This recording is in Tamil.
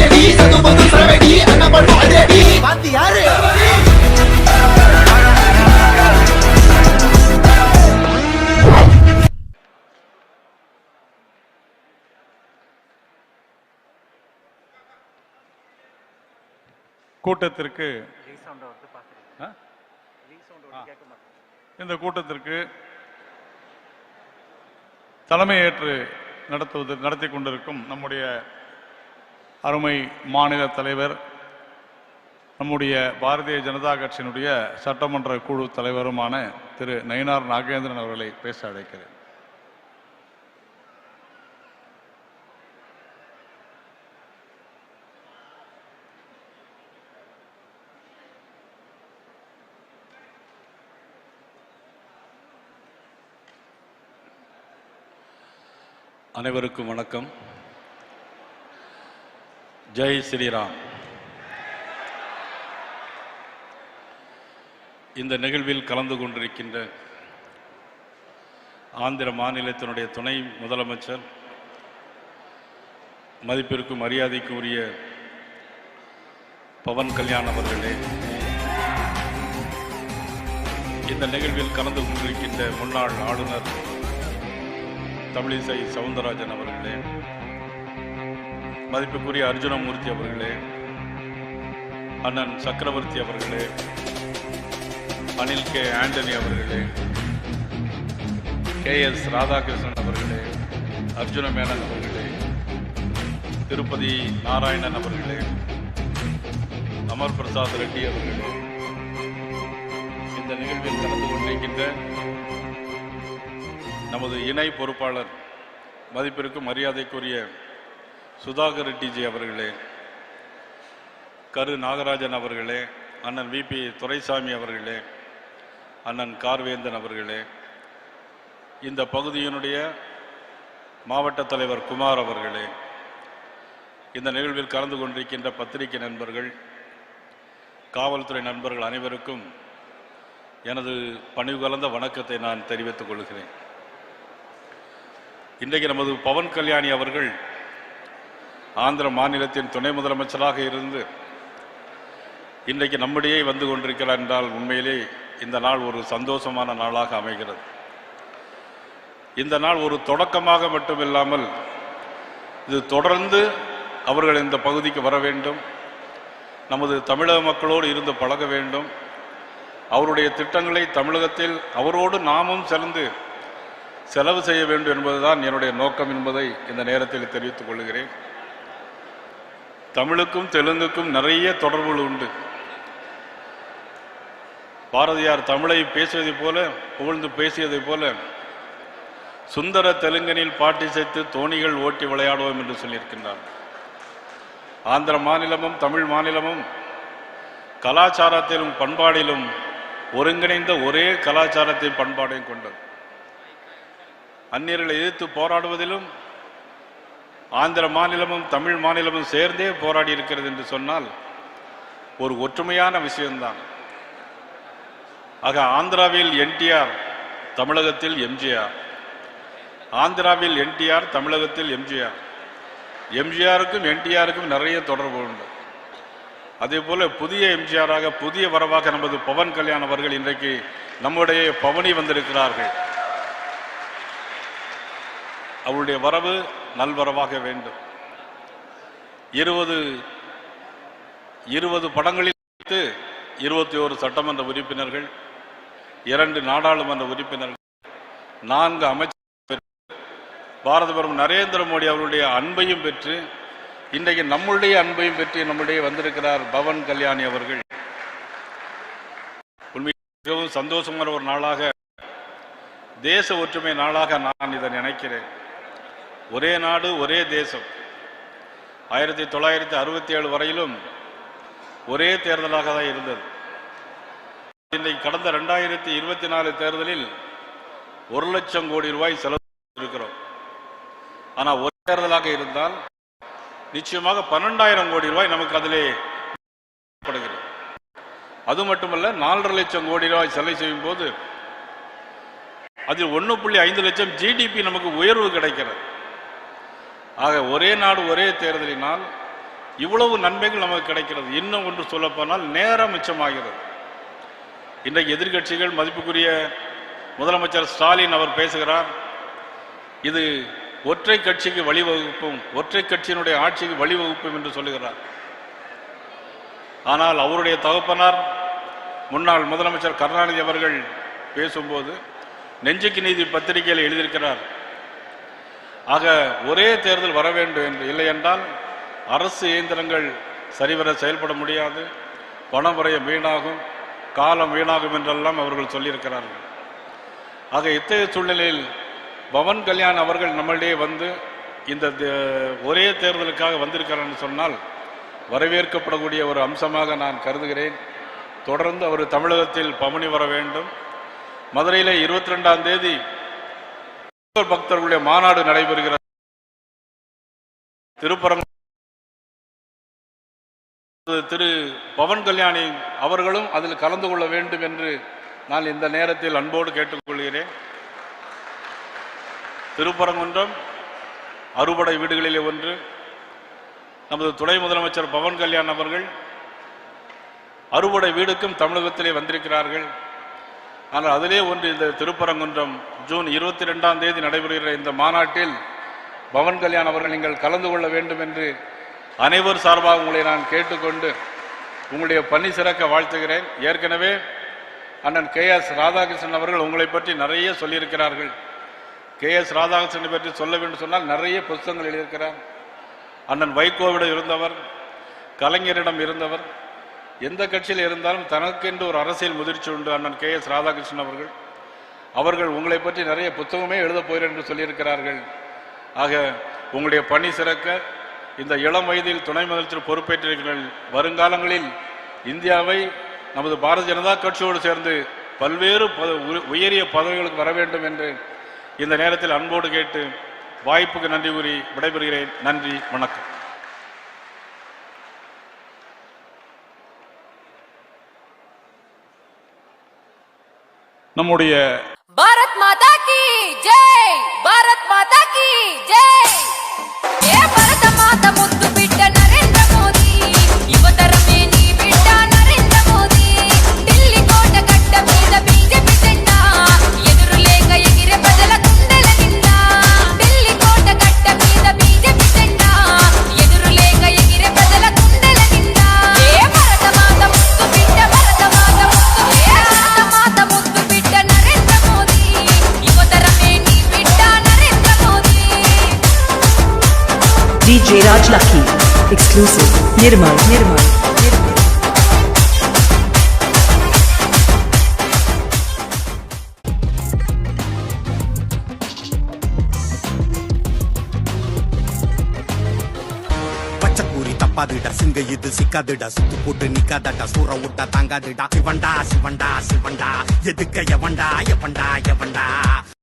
சது சரவெடி பாத்தி யாரு? கூட்டத்திற்கு? இந்த கூட்டத்திற்கு தலைமையேற்று நடத்துவது நடத்தி கொண்டிருக்கும் நம்முடைய அருமை மாநில தலைவர் நம்முடைய பாரதிய ஜனதா கட்சியினுடைய சட்டமன்ற குழு தலைவருமான திரு நயினார் நாகேந்திரன் அவர்களை பேச அழைக்கிறேன். அனைவருக்கும் வணக்கம். ஜெய் ஸ்ரீராம். இந்த நிகழ்வில் கலந்து கொண்டிருக்கின்ற ஆந்திர மாநிலத்தினுடைய துணை முதலமைச்சர் மதிப்பிற்கும் மரியாதைக்கும் உரிய பவன் கல்யாண் அவர்களே இந்த நிகழ்வில் கலந்து கொண்டிருக்கின்ற முன்னாள் ஆளுநர் தமிழிசை சவுந்தரராஜன் அவர்களே மதிப்புக்குரிய அர்ஜுனமூர்த்தி அவர்களே அண்ணன் சக்கரவர்த்தி அவர்களே அனில் கே ஆண்டனி அவர்களே கே எஸ் ராதாகிருஷ்ணன் அவர்களே அர்ஜுன மேனன் அவர்களே திருப்பதி நாராயணன் அவர்களே அமர் பிரசாத் ரெட்டி அவர்களே. இந்த நிகழ்வில் கலந்து கொண்டிருக்கின்ற நமது இணை பொறுப்பாளர் மதிப்பிற்கும் மரியாதைக்குரிய சுதாகர் ரெட்டிஜி அவர்களே கரு நாகராஜன் அவர்களே அண்ணன் விபி துரைசாமி அவர்களே அண்ணன் கார்வேந்தன் அவர்களே இந்த பகுதியினுடைய மாவட்ட தலைவர் குமார் அவர்களே இந்த நிகழ்வில் கலந்து கொண்டிருக்கின்ற பத்திரிகை நண்பர்கள் காவல்துறை நண்பர்கள் அனைவருக்கும் எனது பணிவு கலந்த வணக்கத்தை நான் தெரிவித்துக் கொள்கிறேன். இன்றைக்கு நமது பவன் கல்யாணி அவர்கள் ஆந்திர மாநிலத்தின் துணை முதலமைச்சராக இருந்து இன்றைக்கு நம்மிடையே வந்து கொண்டிருக்கிறார் என்றால் உண்மையிலே இந்த நாள் ஒரு சந்தோஷமான நாளாக அமைகிறது. இந்த நாள் ஒரு தொடக்கமாக மட்டுமில்லாமல் இது தொடர்ந்து அவர்கள் இந்த பகுதிக்கு வர வேண்டும். நமது தமிழக மக்களோடு இருந்து பழக வேண்டும். அவருடைய திட்டங்களை தமிழகத்தில் அவரோடு நாமும் சேர்ந்து செலவு செய்ய வேண்டும் என்பதுதான் என்னுடைய நோக்கம் என்பதை இந்த நேரத்தில் தெரிவித்துக் கொள்கிறேன். தமிழுக்கும் தெலுங்குக்கும் நிறைய தொடர்புகள் உண்டு. பாரதியார் தமிழை பேசுவதைப் போல புகழ்ந்து பேசியதைப் போல சுந்தர தெலுங்கனில் பாட்டிசைத்து தோணிகள் ஓட்டி விளையாடுவோம் என்று சொல்லியிருக்கின்றார். ஆந்திர மாநிலமும் தமிழ் மாநிலமும் கலாச்சாரத்திலும் பண்பாடிலும் ஒருங்கிணைந்த ஒரே கலாச்சாரத்தையும் பண்பாடையும் கொண்டது. அந்நியர்களை எதிர்த்து போராடுவதிலும் ஆந்திர மாநிலமும் தமிழ் மாநிலமும் சேர்ந்தே போராடி இருக்கிறது என்று சொன்னால் ஒரு ஒற்றுமையான விஷயம்தான். ஆக ஆந்திராவில் என்டிஆர் தமிழகத்தில் எம்ஜிஆர். ஆந்திராவில் என்டிஆர் தமிழகத்தில் எம்ஜிஆர். எம்ஜிஆருக்கும் என்டிஆருக்கும் நிறைய தொடர்பு உண்டு. அதே போல புதிய எம்ஜிஆராக புதிய வரவாக நமது பவன் கல்யாண் அவர்கள் இன்றைக்கு நம்முடைய பவனி வந்திருக்கிறார்கள். அவருடைய வரவு நல்வரவாக வேண்டும். இருபது இருபது படங்களில் வைத்து இருபத்தி ஒரு சட்டமன்ற உறுப்பினர்கள் இரண்டு நாடாளுமன்ற உறுப்பினர்கள் நான்கு அமைச்சர் பாரத பிரதமர் நரேந்திர மோடி அவருடைய அன்பையும் பெற்று இன்றைக்கு நம்முடைய அன்பையும் பெற்று நம்முடைய வந்திருக்கிறார் பவன் கல்யாணி அவர்கள். மிகவும் சந்தோஷமான ஒரு நாளாக தேச ஒற்றுமை நாளாக நான் இதை நினைக்கிறேன். ஒரே நாடு ஒரே தேசம். ஆயிரத்தி தொள்ளாயிரத்தி அறுபத்தி ஏழு வரையிலும் ஒரே தேர்தலாக தான் இருந்தது. இன்றைக்கு கடந்த ரெண்டாயிரத்தி இருபத்தி நாலு தேர்தலில் ஒரு லட்சம் கோடி ரூபாய் செலவு இருக்கிறோம் ஆனால் ஒரு தேர்தலாக இருந்தால் நிச்சயமாக பன்னெண்டாயிரம் கோடி ரூபாய் நமக்கு அதிலே படுகிறது அது மட்டுமல்ல நாலரை லட்சம் கோடி ரூபாய் செலவு செய்யும் போது அதில் ஒன்று புள்ளி ஐந்து லட்சம் ஜிடிபி நமக்கு உயர்வு கிடைக்கிறது. ஆக ஒரே நாடு ஒரே தேர்தலினால் இவ்வளவு நன்மைகள் நமக்கு கிடைக்கிறது. இன்னும் ஒன்று சொல்லப்போனால் நேரம் மிச்சமாகிறது. இன்றைக்கு எதிர்க்கட்சிகள் மதிப்புக்குரிய முதலமைச்சர் ஸ்டாலின் அவர் பேசுகிறார் இது ஒற்றை கட்சிக்கு வழிவகுப்பும் ஒற்றை கட்சியினுடைய ஆட்சிக்கு வழிவகுப்பும் என்று சொல்லுகிறார். ஆனால் அவருடைய தகப்பனார் முன்னாள் முதலமைச்சர் கருணாநிதி அவர்கள் பேசும்போது நெஞ்சுக்கு நீதி பத்திரிகையில் எழுதியிருக்கிறார் ஆக ஒரே தேர்தல் வர வேண்டும் என்று இல்லை என்றால் அரசு இயந்திரங்கள் சரிவர செயல்பட முடியாது. பணம் வீணாகும். காலம் வீணாகும் என்றெல்லாம் அவர்கள் சொல்லியிருக்கிறார்கள். ஆக இத்தகைய சூழ்நிலையில் பவன் கல்யாண் அவர்கள் நம்மளிடையே வந்து இந்த ஒரே தேர்தலுக்காக வந்திருக்கிறார்னு சொன்னால் வரவேற்கப்படக்கூடிய ஒரு அம்சமாக நான் கருதுகிறேன். தொடர்ந்து அவர் தமிழகத்தில் பவனி வர வேண்டும். மதுரையில் இருபத்தி ரெண்டாம் தேதி பக்தர்களுடைய மாநாடு நடைபெறுகிறது. திருப்பரங்க திரு பவன் கல்யாணி அவர்களும் அதில் கலந்து கொள்ள வேண்டும் என்று நான் இந்த நேரத்தில் அன்போடு கேட்டுக்கொள்கிறேன். திருப்பரங்குன்றம் அறுபடை வீடுகளிலே ஒன்று. நமது துணை முதலமைச்சர் பவன் கல்யாண் அவர்கள் அறுபடை வீடுக்கும் தமிழகத்திலே வந்திருக்கிறார்கள். ஆனால் அதிலே ஒன்று இந்த திருப்பரங்குன்றம் ஜூன் இருபத்தி ரெண்டாம் தேதி நடைபெறுகிற இந்த மாநாட்டில் பவன் கல்யாண் அவர்கள் நீங்கள் கலந்து கொள்ள வேண்டும் என்று அனைவர் சார்பாக உங்களை நான் கேட்டுக்கொண்டு உங்களுடைய பணி சிறக்க வாழ்த்துகிறேன். ஏற்கனவே அண்ணன் கே எஸ் ராதாகிருஷ்ணன் அவர்கள் உங்களை பற்றி நிறைய சொல்லியிருக்கிறார்கள். கே எஸ் ராதாகிருஷ்ணனை பற்றி சொல்ல வேண்டும் சொன்னால் நிறைய புத்தகங்கள் எழுதியிருக்கிறார். அண்ணன் வைகோவிடம் இருந்தவர் கலைஞரிடம் இருந்தவர் எந்த கட்சியில் இருந்தாலும் தனக்கென்று ஒரு அரசியல் முதிர்ச்சி உண்டு. அண்ணன் கே எஸ் ராதாகிருஷ்ணன் அவர்கள். அவர்கள் உங்களை பற்றி நிறைய புத்தகமே எழுதப் போகிறேன் என்று சொல்லியிருக்கிறார்கள். ஆக உங்களுடைய பணி சிறக்க இந்த இளம் வயதில் துணை முதலமைச்சர் பொறுப்பேற்றிருக்கிறீர்கள் வருங்காலங்களில் இந்தியாவை நமது பாரதிய ஜனதா கட்சியோடு சேர்ந்து பல்வேறு பத- உ- உயரிய பதவிகளுக்கு வர வேண்டும் என்று இந்த நேரத்தில் அன்போடு கேட்டு வாய்ப்புக்கு நன்றி கூறி விடைபெறுகிறேன். நன்றி வணக்கம். நம்முடைய பாரத் மாதா கி ஜெய்! பாரத் மாதா கி ஜெய்! ஏ பாரத மாதா DJ Raj Lucky. Exclusive. Nirmal. Nirmal. பச்சைக்கூறி தப்பாதுடா சிங்க இது சிக்காதுடா சுத்து போட்டு நிக்காதடா சூற விட்டா தாங்காதுடா சிவண்டா சிவண்டா சிவண்டா எதுக்க எவண்டா எவண்டா எவண்டா